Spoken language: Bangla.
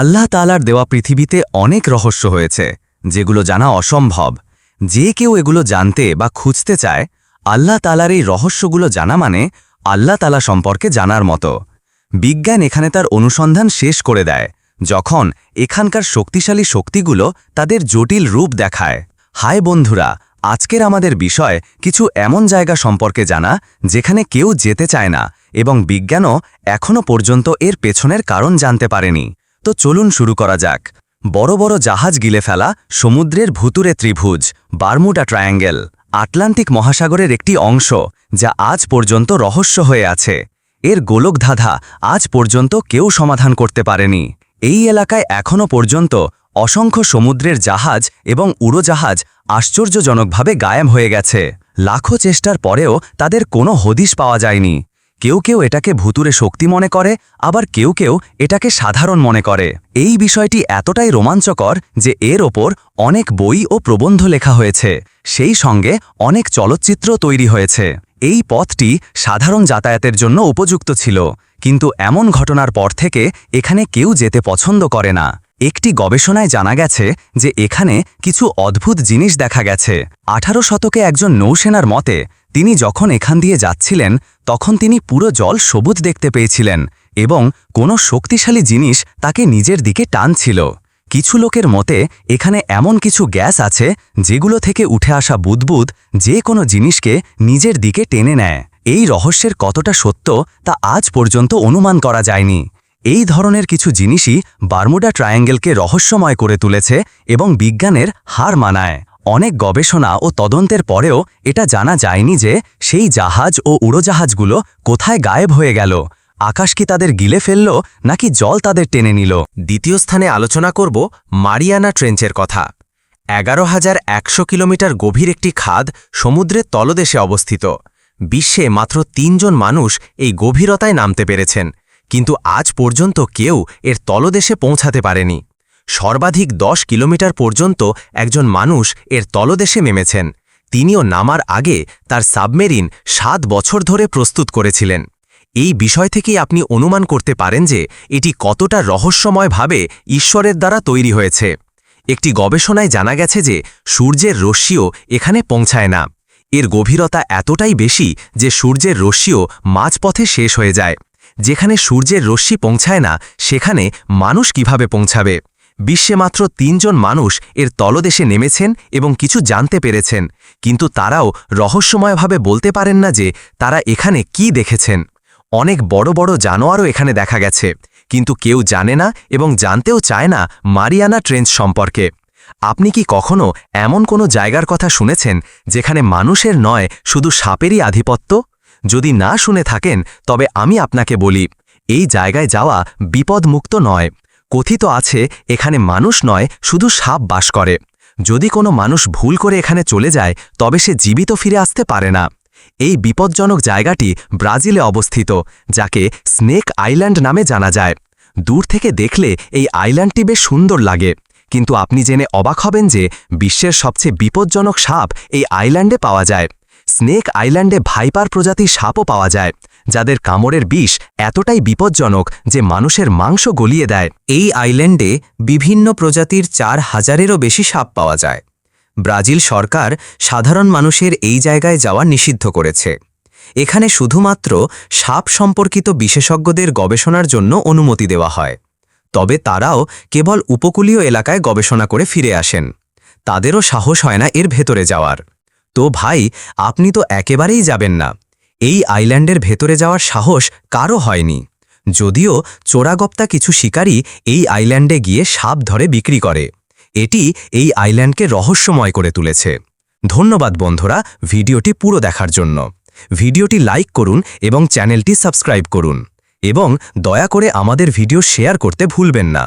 আল্লাহ তালার দেওয়া পৃথিবীতে অনেক রহস্য হয়েছে, যেগুলো জানা অসম্ভব। যে কেউ এগুলো জানতে বা খুঁজতে চায়, আল্লাহ তালার এই রহস্যগুলো জানা মানে আল্লাহ তালা সম্পর্কে জানার মতো। বিজ্ঞান এখানে তার অনুসন্ধান শেষ করে দেয়, যখন এখানকার শক্তিশালী শক্তিগুলো তাদের জটিল রূপ দেখায়। হায় বন্ধুরা, আজকের আমাদের বিষয় কিছু এমন জায়গা সম্পর্কে জানা, যেখানে কেউ যেতে চায় না, এবং বিজ্ঞানও এখনও পর্যন্ত এর পেছনের কারণ জানতে পারেনি। তো চলুন শুরু করা যাক। বড় বড় জাহাজ গিলে ফেলা সমুদ্রের ভুতুরে ত্রিভুজ, বারমুডা ট্রায়াঙ্গেল, আটলান্টিক মহাসাগরের একটি অংশ, যা আজ পর্যন্ত রহস্য হয়ে আছে। এর গোলকধাঁধা আজ পর্যন্ত কেউ সমাধান করতে পারেনি। এই এলাকায় এখনও পর্যন্ত অসংখ্য সমুদ্রের জাহাজ এবং উড়োজাহাজ আশ্চর্যজনকভাবে গায়েম হয়ে গেছে। লাখো চেষ্টার পরেও তাদের কোনো হদিশ পাওয়া যায়নি। কেউ কেউ এটাকে ভুতুরে শক্তি মনে করে, আবার কেউ কেউ এটাকে সাধারণ মনে করে। এই বিষয়টি এতটাই রোমাঞ্চকর যে এর ওপর অনেক বই ও প্রবন্ধ লেখা হয়েছে। সেই সঙ্গে অনেক চলচ্চিত্র তৈরি হয়েছে। এই পথটি সাধারণ যাতায়াতের জন্য উপযুক্ত ছিল, কিন্তু এমন ঘটনার পর থেকে এখানে কেউ যেতে পছন্দ করে না। একটি গবেষণায় জানা গেছে যে এখানে কিছু অদ্ভুত জিনিস দেখা গেছে। আঠারো শতকে একজন নৌসেনার মতে তিনি যখন এখান দিয়ে যাচ্ছিলেন, তখন তিনি পুরো জল সবুজ দেখতে পেয়েছিলেন এবং কোনো শক্তিশালী জিনিস তাকে নিজের দিকে টানছিল। কিছু লোকের মতে, এখানে এমন কিছু গ্যাস আছে যেগুলো থেকে উঠে আসা বুদবুদ যে কোনো জিনিসকে নিজের দিকে টেনে নেয়। এই রহস্যের কতটা সত্য তা আজ পর্যন্ত অনুমান করা যায়নি। এই ধরনের কিছু জিনিসই বারমুডা ট্রায়াঙ্গেলকে রহস্যময় করে তুলেছে এবং বিজ্ঞানের হার মানায়। অনেক গবেষণা ও তদন্তের পরেও এটা জানা যায়নি যে সেই জাহাজ ও উড়োজাহাজগুলো কোথায় গায়েব হয়ে গেল। আকাশ কি তাদের গিলে ফেলল নাকি জল তাদের টেনে নিল? দ্বিতীয় স্থানে আলোচনা করব মারিয়ানা ট্রেঞ্চের কথা। এগারো হাজার একশো কিলোমিটার গভীর একটি খাদ সমুদ্রের তলদেশে অবস্থিত। বিশ্বে মাত্র তিনজন মানুষ এই গভীরতায় নামতে পেরেছেন। কিন্তু আজ পর্যন্ত কেউ এর তলদেশে পৌঁছাতে পারেনি। সর্বাধিক দশ কিলোমিটার পর্যন্ত একজন মানুষ এর তলদেশে নেমেছেন। তিনিও নামার আগে তার সাবমেরিন সাত বছর ধরে প্রস্তুত করেছিলেন। এই বিষয় থেকেই আপনি অনুমান করতে পারেন যে এটি কতটা রহস্যময়ভাবে ঈশ্বরের দ্বারা তৈরি হয়েছে। একটি গবেষণায় জানা গেছে যে সূর্যের রশ্মিও এখানে পৌঁছায় না। এর গভীরতা এতটাই বেশি যে সূর্যের রশ্মিও মাঝপথে শেষ হয়ে যায়। যেখানে সূর্যের রশ্মি পৌঁছায় না, সেখানে মানুষ কীভাবে পৌঁছাবে? বিশ্বে মাত্র তিনজন মানুষ এর তলদেশে নেমেছেন এবং কিছু জানতে পেরেছেন, কিন্তু তারাও রহস্যময়ভাবে বলতে পারেন না যে তারা এখানে কি দেখেছেন। অনেক বড় বড় জানোয়ারও এখানে দেখা গেছে, কিন্তু কেউ জানে না এবং জানতেও চায় না মারিয়ানা ট্রেঞ্চ সম্পর্কে। আপনি কি কখনো এমন কোনো জায়গার কথা শুনেছেন যেখানে মানুষের নয়, শুধু সাপেরই আধিপত্য? যদি না শুনে থাকেন, তবে আমি আপনাকে বলি, এই জায়গায় যাওয়া বিপদমুক্ত নয়। কথিত আছে, এখানে মানুষ নয়, শুধু সাপ বাস করে। যদি কোনো মানুষ ভুল করে এখানে চলে যায়, তবে সে জীবিত ফিরে আসতে পারে না। এই বিপজ্জনক জায়গাটি ব্রাজিলে অবস্থিত, যাকে স্নেক আইল্যান্ড নামে জানা যায়। দূর থেকে দেখলে এই আইল্যান্ডটি বেশ সুন্দর লাগে। কিন্তু আপনি জেনে অবাক হবেন যে বিশ্বের সবচেয়ে বিপজ্জনক সাপ এই আইল্যান্ডে পাওয়া যায়। স্নেক আইল্যান্ডে ভাইপার প্রজাতির সাপও পাওয়া যায়, যাদের কামড়ের বিষ এতটাই বিপজ্জনক যে মানুষের মাংস গলিয়ে দেয়। এই আইল্যান্ডে বিভিন্ন প্রজাতির চার হাজারেরও বেশি সাপ পাওয়া যায়। ব্রাজিল সরকার সাধারণ মানুষের এই জায়গায় যাওয়া নিষিদ্ধ করেছে। এখানে শুধুমাত্র সাপ সম্পর্কিত বিশেষজ্ঞদের গবেষণার জন্য অনুমতি দেওয়া হয়। তবে তারাও কেবল উপকূলীয় এলাকায় গবেষণা করে ফিরে আসেন। তাদেরও সাহস হয় না এর ভেতরে যাওয়ার। তো ভাই, আপনি তো একেবারেই যাবেন না। এই আইল্যান্ডের ভেতরে যাওয়ার সাহস কারও হয়নি। যদিও চোরাগপ্তা কিছু শিকারী এই আইল্যান্ডে গিয়ে সাপ ধরে বিক্রি করে। এটি এই আইল্যান্ডকে রহস্যময় করে তুলেছে। ধন্যবাদ বন্ধুরা ভিডিওটি পুরো দেখার জন্য। ভিডিওটি লাইক করুন এবং চ্যানেলটি সাবস্ক্রাইব করুন। এবং দয়া করে আমাদের ভিডিও শেয়ার করতে ভুলবেন না।